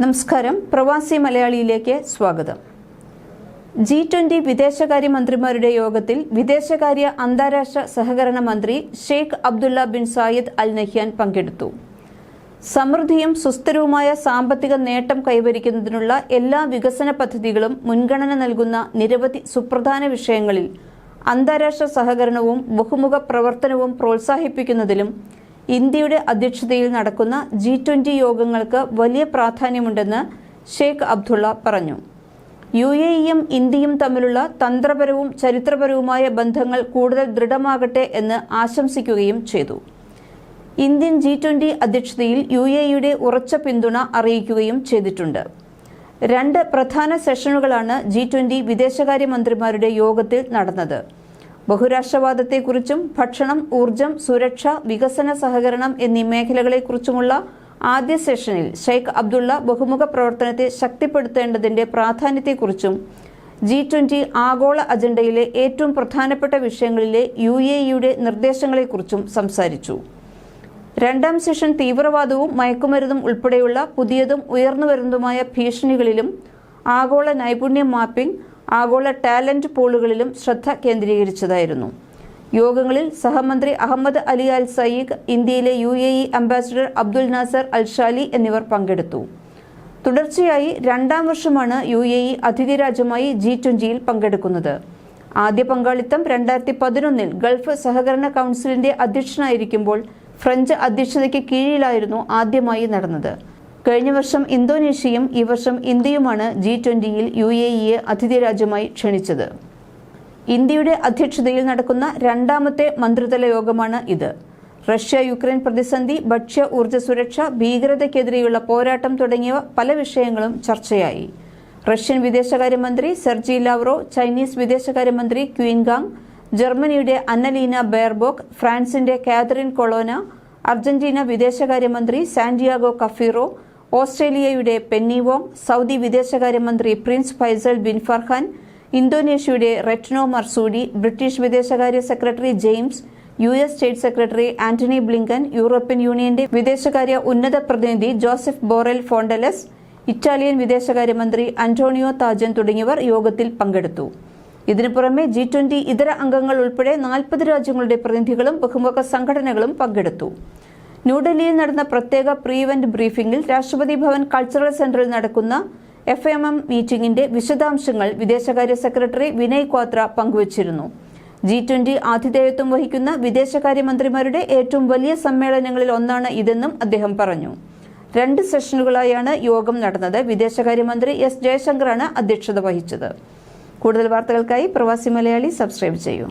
നമസ്കാരം. പ്രവാസി മലയാളിയിലേക്ക് സ്വാഗതം. ജി ട്വന്റി വിദേശകാര്യ മന്ത്രിമാരുടെ യോഗത്തിൽ വിദേശകാര്യ അന്താരാഷ്ട്ര സഹകരണ മന്ത്രി Sheikh Abdullah bin Zayed Al Nahyan പങ്കെടുത്തു. സമൃദ്ധിയും സുസ്ഥിരവുമായ സാമ്പത്തിക നേട്ടം കൈവരിക്കുന്നതിനുള്ള എല്ലാ വികസന പദ്ധതികളും മുൻഗണന നൽകുന്ന നിരവധി സുപ്രധാന വിഷയങ്ങളിൽ അന്താരാഷ്ട്ര സഹകരണവും ബഹുമുഖ പ്രവർത്തനവും പ്രോത്സാഹിപ്പിക്കുന്നതിലും ഇന്ത്യയുടെ അധ്യക്ഷതയിൽ നടക്കുന്ന ജി ട്വന്റി യോഗങ്ങൾക്ക് വലിയ പ്രാധാന്യമുണ്ടെന്ന് ഷെയ്ഖ് അബ്ദുള്ള പറഞ്ഞു. യു എ ഇയും ഇന്ത്യയും തമ്മിലുള്ള തന്ത്രപരവും ചരിത്രപരവുമായ ബന്ധങ്ങൾ കൂടുതൽ ദൃഢമാകട്ടെ എന്ന് ആശംസിക്കുകയും ചെയ്തു. ഇന്ത്യൻ ജി ട്വന്റി അധ്യക്ഷതയിൽ യു എ ഇയുടെ ഉറച്ച പിന്തുണ അറിയിക്കുകയും ചെയ്തിട്ടുണ്ട്. രണ്ട് പ്രധാന സെഷനുകളാണ് ജി ട്വന്റി വിദേശകാര്യമന്ത്രിമാരുടെ യോഗത്തിൽ നടന്നത്. ബഹുരാഷ്ട്രവാദത്തെക്കുറിച്ചും ഭക്ഷണം ഊർജം സുരക്ഷ വികസന സഹകരണം എന്നീ മേഖലകളെക്കുറിച്ചുമുള്ള ആദ്യ സെഷനിൽ ഷെയ്ഖ് അബ്ദുള്ള ബഹുമുഖ പ്രവർത്തനത്തെ ശക്തിപ്പെടുത്തേണ്ടതിന്റെ പ്രാധാന്യത്തെക്കുറിച്ചും ജി ട്വന്റി ആഗോള അജണ്ടയിലെ ഏറ്റവും പ്രധാനപ്പെട്ട വിഷയങ്ങളിലെ യു എ ഇയുടെ നിർദ്ദേശങ്ങളെക്കുറിച്ചും സംസാരിച്ചു. രണ്ടാം സെഷൻ തീവ്രവാദവും മയക്കുമരുന്നും ഉൾപ്പെടെയുള്ള പുതിയതും ഉയർന്നുവരുന്നതുമായ ഭീഷണികളിലും ആഗോള നൈപുണ്യ മാപ്പിംഗ് ആഗോള ടാലന്റ് പൂളുകളിലും ശ്രദ്ധ കേന്ദ്രീകരിച്ചതായിരുന്നു. യോഗങ്ങളിൽ സഹമന്ത്രി അഹമ്മദ് അലി അൽ സയീഖ് ഇന്ത്യയിലെ U A E ambassador Abdul Nasser Alshali എന്നിവർ പങ്കെടുത്തു. തുടർച്ചയായി രണ്ടാം വർഷമാണ് യു എ ഇ അതിഥി രാജ്യമായി ജി ട്വന്റിയിൽ പങ്കെടുക്കുന്നത്. ആദ്യ പങ്കാളിത്തം രണ്ടായിരത്തി പതിനൊന്നിൽ ഗൾഫ് സഹകരണ കൗൺസിലിന്റെ അധ്യക്ഷനായിരിക്കുമ്പോൾ ഫ്രഞ്ച് അധ്യക്ഷതയ്ക്ക് കീഴിലായിരുന്നു ആദ്യമായി നടന്നത്. കഴിഞ്ഞ വർഷം ഇന്തോനേഷ്യയും ഈ വർഷം ഇന്ത്യയുമാണ് ജി ട്വന്റിയിൽ യു എ ഇയെ അതിഥി രാജ്യമായി ക്ഷണിച്ചത്. ഇന്ത്യയുടെ അധ്യക്ഷതയിൽ നടക്കുന്ന രണ്ടാമത്തെ മന്ത്രിതല യോഗമാണ് ഇത്. റഷ്യ യുക്രൈൻ പ്രതിസന്ധി ഭക്ഷ്യ ഊർജ സുരക്ഷ ഭീകരതയ്ക്കെതിരെയുള്ള പോരാട്ടം തുടങ്ങിയ പല വിഷയങ്ങളും ചർച്ചയായി. റഷ്യൻ വിദേശകാര്യമന്ത്രി സെർജി ലാവ്റോ ചൈനീസ് വിദേശകാര്യമന്ത്രി ക്വീൻഗാങ് ജർമ്മനിയുടെ അന്നലീന ബെയർബോക്ക് ഫ്രാൻസിന്റെ കാതറിൻ കൊളോന അർജന്റീന വിദേശകാര്യമന്ത്രി സാന്റിയാഗോ കഫീറോ ഓസ്ട്രേലിയയുടെ പെന്നി വോങ് സൗദി വിദേശകാര്യമന്ത്രി പ്രിൻസ് ഫൈസൽ ബിൻ ഫർഹാൻ ഇന്തോനേഷ്യയുടെ റെറ്റ്നോ മർസൂഡി ബ്രിട്ടീഷ് വിദേശകാര്യ secretary James U S state secretary Antony Blinken European യൂണിയന്റെ വിദേശകാര്യ ഉന്നത പ്രതിനിധി ജോസഫ് ബോറൽ ഫോണ്ടലസ് ഇറ്റാലിയൻ വിദേശകാര്യമന്ത്രി അന്റോണിയോ താജൻ തുടങ്ങിയവർ യോഗത്തിൽ പങ്കെടുത്തു. ഇതിനു പുറമെ ജി ട്വന്റി ഇതര അംഗങ്ങൾ ഉൾപ്പെടെ നാൽപ്പത് രാജ്യങ്ങളുടെ പ്രതിനിധികളും ബഹുമുഖ സംഘടനകളും പങ്കെടുത്തു. ന്യൂഡൽഹിയിൽ നടന്ന പ്രത്യേക പ്രീ ഇവന്റ് ബ്രീഫിംഗിൽ രാഷ്ട്രപതി ഭവൻ കൾച്ചറൽ സെന്ററിൽ നടക്കുന്ന എഫ് എം എം മീറ്റിംഗിന്റെ വിശദാംശങ്ങൾ വിദേശകാര്യ സെക്രട്ടറി വിനയ് ക്വാത്ര പങ്കുവച്ചിരുന്നു. ജി ട്വന്റി ആതിഥേയത്വം വഹിക്കുന്ന വിദേശകാര്യമന്ത്രിമാരുടെ ഏറ്റവും വലിയ സമ്മേളനങ്ങളിൽ ഒന്നാണ് ഇതെന്നും അദ്ദേഹം പറഞ്ഞു. രണ്ട് സെഷനുകളായാണ് യോഗം നടന്നത്. വിദേശകാര്യമന്ത്രി എസ് ജയശങ്കറാണ് അധ്യക്ഷത വഹിച്ചത്. കൂടുതൽ വാർത്തകൾക്കായി പ്രവാസി മലയാളി സബ്സ്ക്രൈബ് ചെയ്യൂ.